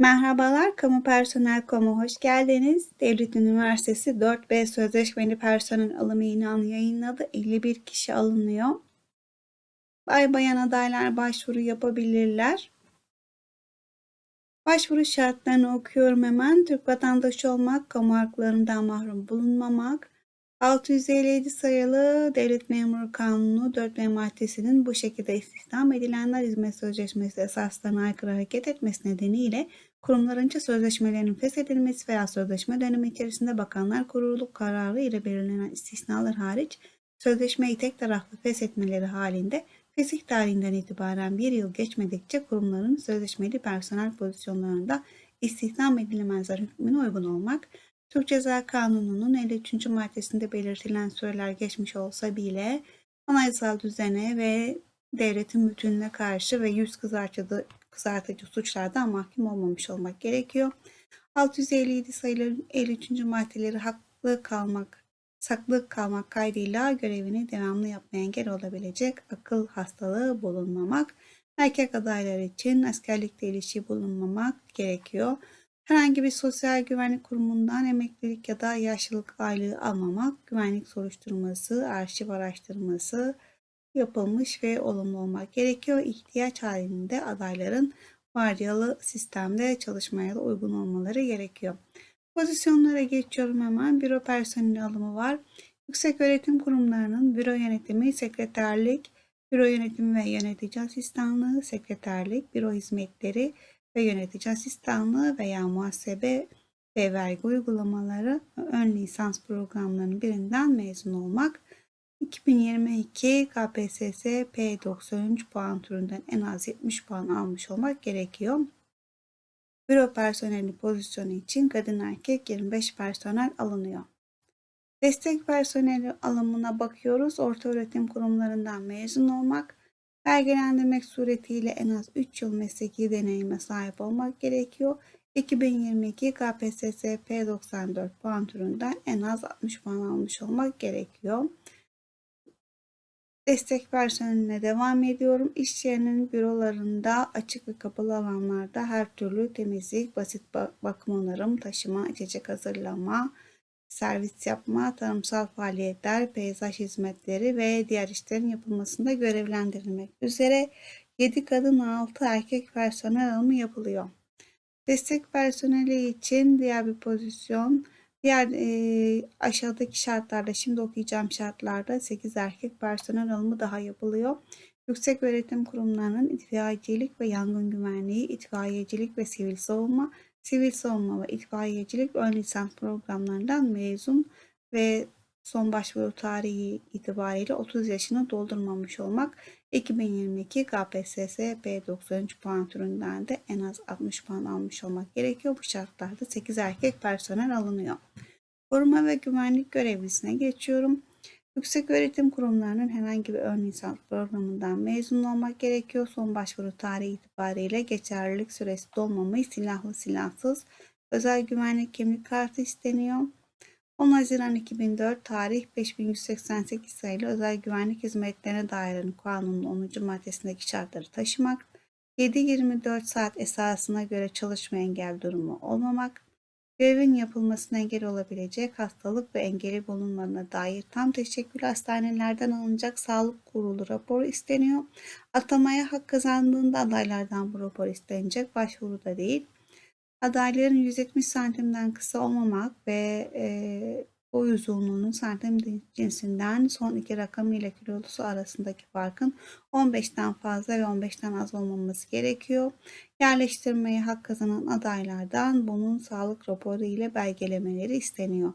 Merhabalar, Kamu Personel Komu hoş geldiniz. Devlet Üniversitesi 4B Sözleşmeli Personel Alımı ilanı yayınladı. 51 kişi alınıyor. Bay bayan adaylar başvuru yapabilirler. Başvuru şartlarını okuyorum hemen. Türk vatandaşı olmak, kamu haklarından mahrum bulunmamak, 657 sayılı Devlet Memuru Kanunu 4 maddesinin bu şekilde istihdam edilenler hizmet sözleşmesi esaslarına aykırı hareket etmesi nedeniyle kurumlarınca sözleşmelerinin feshedilmesi veya sözleşme dönemi içerisinde Bakanlar Kurulu kararı ile belirlenen istisnalar hariç sözleşmeyi tek taraflı feshetmeleri halinde fesih tarihinden itibaren bir yıl geçmedikçe kurumların sözleşmeli personel pozisyonlarında istihdam edilemezler hükmüne uygun olmak, Türk Ceza Kanunu'nun 53. maddesinde belirtilen süreler geçmiş olsa bile anayasal düzene ve devletin bütününe karşı ve yüz kızartıcı, kızartıcı suçlardan mahkum olmamış olmak gerekiyor. 657 sayılı 53. maddeleri haklı kalmak, saklı kalmak kaydıyla görevini devamlı yapmaya engel olabilecek akıl hastalığı bulunmamak, erkek adaylar için askerlikte ilişki bulunmamak gerekiyor. Herhangi bir sosyal güvenlik kurumundan emeklilik ya da yaşlılık aylığı almamak, güvenlik soruşturması, arşiv araştırması yapılmış ve olumlu olmak gerekiyor. İhtiyaç halinde adayların vardiyalı sistemde çalışmaya da uygun olmaları gerekiyor. Pozisyonlara geçiyorum hemen. Büro personeli alımı var. Yüksek öğretim kurumlarının büro yönetimi, sekreterlik, büro yönetimi ve yönetici asistanlığı, sekreterlik, büro hizmetleri, ve yönetici asistanlığı veya muhasebe ve vergi uygulamaları ön lisans programlarının birinden mezun olmak, 2022 KPSS P93 puan türünden en az 70 puan almış olmak gerekiyor. Büro personeli pozisyonu için kadın erkek 25 personel alınıyor. Destek personeli alımına bakıyoruz. Orta öğretim kurumlarından mezun olmak, Belgelendirmek suretiyle en az 3 yıl mesleki deneyime sahip olmak gerekiyor. 2022 KPSS P94 puan türünden en az 60 puan almış olmak gerekiyor. Destek personeline devam ediyorum. İş yerinin bürolarında açık ve kapalı alanlarda her türlü temizlik, basit bakım onarım, taşıma, içecek hazırlama, servis yapma, tarımsal faaliyetler, peyzaj hizmetleri ve diğer işlerin yapılmasında görevlendirilmek üzere 7 kadın 6 erkek personel alımı yapılıyor. Destek personeli için diğer bir pozisyon diğer e, aşağıdaki şartlarda şimdi okuyacağım şartlarda 8 erkek personel alımı daha yapılıyor. Yüksek öğretim kurumlarının itfaiyecilik ve yangın güvenliği, itfaiyecilik ve sivil savunma, sivil savunma ve itfaiyecilik ön lisans programlarından mezun ve son başvuru tarihi itibariyle 30 yaşını doldurmamış olmak 2022 KPSS B93 puan türünden de en az 60 puan almış olmak gerekiyor. Bu şartlarda 8 erkek personel alınıyor. Koruma ve güvenlik görevlisine geçiyorum. Yüksek öğretim kurumlarının herhangi bir ön lisans programından mezun olmak gerekiyor. Son başvuru tarihi itibariyle geçerlilik süresi dolmamayı silahlı silahsız özel güvenlik kimlik kartı isteniyor. 10 Haziran 2004 tarih 5188 sayılı özel güvenlik hizmetlerine dair kanunun 10. maddesindeki şartları taşımak, 7-24 saat esasına göre çalışma engel durumu olmamak, Görevin yapılmasına engel olabilecek hastalık ve engeli bulunmadığına dair tam teşekkül hastanelerden alınacak sağlık kurulu raporu isteniyor. Atamaya hak kazandığında adaylardan bu rapor istenecek, başvuruda değil. Adayların 170 santimden kısa olmamak ve e, boy uzunluğunun santim cinsinden son iki rakamı ile kilosu arasındaki farkın 15'ten fazla ve 15'ten az olmaması gerekiyor. Yerleştirmeye hak kazanan adaylardan bunun sağlık raporu ile belgelemeleri isteniyor.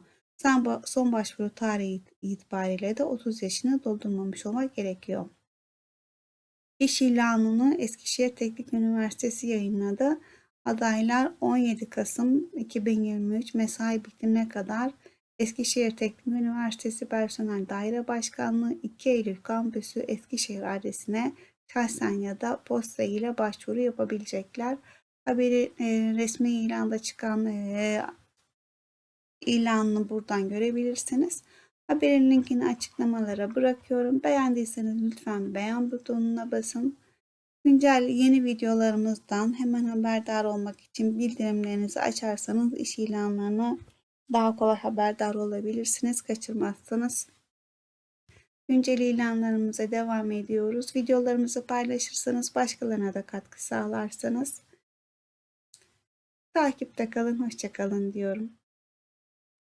Son başvuru tarihi itibariyle de 30 yaşını doldurmamış olmak gerekiyor. İş ilanını Eskişehir Teknik Üniversitesi yayınladı. Adaylar 17 Kasım 2023 mesai bitimine kadar Eskişehir Teknik Üniversitesi Personel Daire Başkanlığı 2 Eylül Kampüsü Eskişehir adresine şahsen ya da posta ile başvuru yapabilecekler. Haberi e, resmi ilanda çıkan e, ilanını buradan görebilirsiniz. Haberin linkini açıklamalara bırakıyorum. Beğendiyseniz lütfen beğen butonuna basın. Güncel yeni videolarımızdan hemen haberdar olmak için bildirimlerinizi açarsanız iş ilanlarını daha kolay haberdar olabilirsiniz. Kaçırmazsınız. Güncel ilanlarımıza devam ediyoruz. Videolarımızı paylaşırsanız başkalarına da katkı sağlarsanız takipte kalın, hoşça kalın diyorum.